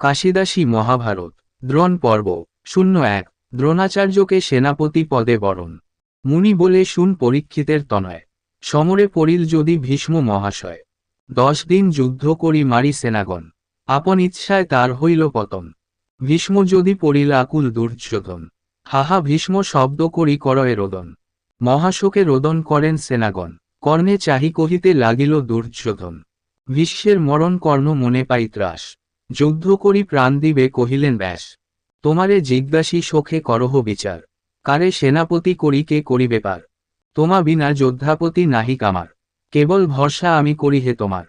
কাশিদাসী মহাভারত, দ্রোণ পর্ব, শূন্য এক, দ্রোণাচার্যকে সেনাপতি পদে বরণ। মুনি বলে শুন পরীক্ষিতের তনয়, সমরে পড়িল যদি ভীষ্ম মহাশয়। দশ দিন যুদ্ধ করি মারি সেনাগণ, আপন ইচ্ছায় তার হইল পতন। ভীষ্ম যদি পড়িল আকুল দুর্যোধন, হাহা ভীষ্ম শব্দ করি করয়ে রোদন। মহাশোকে রোদন করেন সেনাগণ, কর্ণে চাহি কহিতে লাগিল দুর্যোধন। বিশ্বের মরণ কর্ণ মনে পাই ত্রাস। যুদ্ধ করি প্রাণ দিবে কহিলেন, ব্যাস। তোমারে জিজ্ঞাসী শোকে করহ বিচার। কারে সেনাপতি করি কে করিবে পার? তোমা বিনা যোদ্ধাপতি নাহি কামার। কেবল ভরসা আমি করি হে তোমার।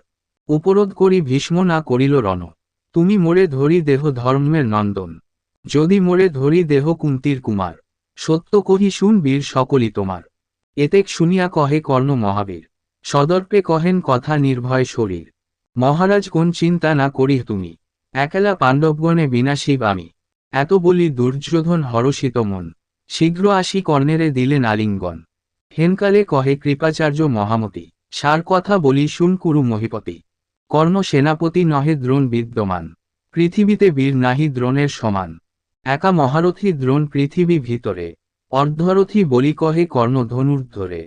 উপরোধ করি ভীষ্ম না করিল রণ। তুমি মোরে ধরি দেহ ধর্মের নন্দন। যদি মোরে ধরি দেহ কুন্তির কুমার। সত্য কহি শুন বীর সকলই তোমার। এতেক শুনিয়া কহে কর্ণ মহাবীর। সদর্পে কহেন কথা নির্ভয় শরীর। মহারাজ কোন চিন্তা না করি তুমি। একেলা পাণ্ডবগণে বিনাশিব আমি। এত বলি দুর্যোধন হরষিত মন। শীঘ্র আসি কর্ণেরে দিলেন আলিঙ্গন হেনকালে কহে কৃপাচার্য মহামতি, সার কথা বলি শুন কুরু মহিপতি। কর্ণ সেনাপতি নহে দ্রোণ বিদ্যমান। পৃথিবীতে বীর নাহি দ্রোণের সমান। একা মহারথী দ্রোণ পৃথিবী ভিতরে। অর্ধরথী বলি কহে কর্ণ ধনুর্ধরে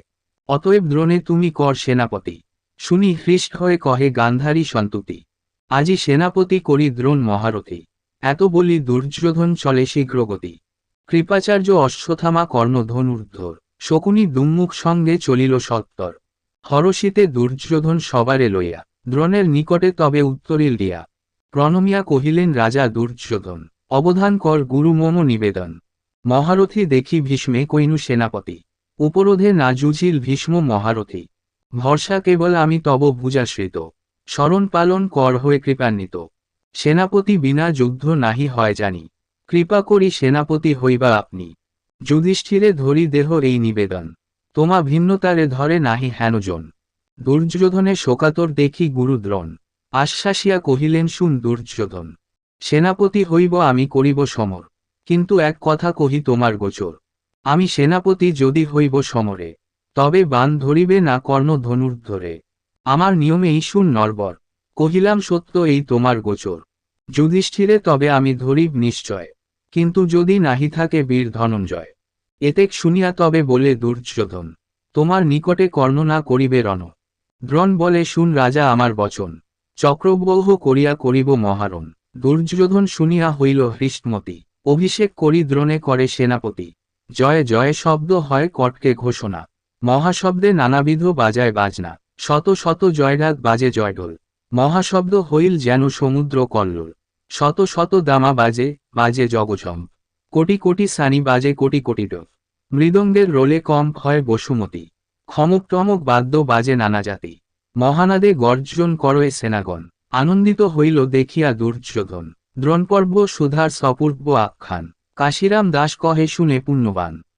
অতএব দ্রোণে তুমি কর সেনাপতি। শুনি হৃষ্ট হয়ে কহে গান্ধারী সন্তুতি। আজি সেনাপতি করি দ্রোণ মহারথী। এত বলি দুর্যোধন চলে শীঘ্রগতি। কৃপাচার্য অশ্বথামা কর্ণ ধনুর্ধর শকুনি দুম্মুখ সঙ্গে চলিল সত্তর। হরষিতে দুর্যোধন সবারে লইয়া, দ্রোণের নিকটে তবে উত্তরিল দিয়া। প্রণমিয়া কহিলেন, রাজা দুর্যোধন, অবধান কর গুরু মম নিবেদন। মহারথী দেখি ভীষ্মে কৈনু সেনাপতি। উপরোধে না জুঝিল ভীষ্ম মহারথী। ভরসা কেবল আমি তব ভুজাশ্রিত। স্মরণ পালন কর হয়ে কৃপান্বিত। সেনাপতি বিনা যুদ্ধ নাহি হয় জানি। কৃপা করি সেনাপতি হইবা আপনি। যুধিষ্ঠিরে ধরি দেহ এই নিবেদন। তোমা ভিন্নতারে ধরে নাহি হেনজন। দুর্যোধনে শোকাতর দেখি গুরুদ্রণ। আশ্বাসিয়া কহিলেন, শুন দুর্যোধন, সেনাপতি হইব আমি করিব সমর। কিন্তু এক কথা কহি তোমার গোচর। আমি সেনাপতি যদি হইব সমরে, তবে বান ধরিবে না কর্ণ ধনুর ধরে আমার নিয়মেই শুন নরবর। কহিলাম, সত্য, এই তোমার গোচর। যুধিষ্ঠিরে তবে আমি ধরিব নিশ্চয়। কিন্তু যদি নাহি থাকে বীর ধনঞ্জয়। এতেক শুনিয়া তবে বলে দুর্যোধন, তোমার নিকটে কর্ণ না করিবে রণ। দ্রোণ বলে শুন রাজা আমার বচন। চক্রবৌহ করিয়া করিব মহারণ। দুর্যোধন শুনিয়া হইল হৃষ্টমতি। অভিষেক করি দ্রোণে করে সেনাপতি। জয় জয় শব্দ হয় কটকে ঘোষণা। মহাশব্দে নানাবিধ বাজায় বাজনা। শত শত জয়রাগ বাজে জয়ঢোল। মহাশব্দ হইল যেন সমুদ্র কল্লোল। শত শত দামা বাজে বাজে জগজম কোটি কোটি সানি বাজে, কোটি কোটি ডোল মৃদঙ্গের রোলে কম হয় বসুমতি। টমক বাদ্য বাজে নানা জাতি। মহানাদে গর্জন করয়ে সেনাগণ। আনন্দিত হইল দেখিয়া দুর্যোধন। দ্রোণপর্ব সুধার সপূর্ব আখ্যান। কাশিরাম দাস কহে শুনে পুণ্যবান।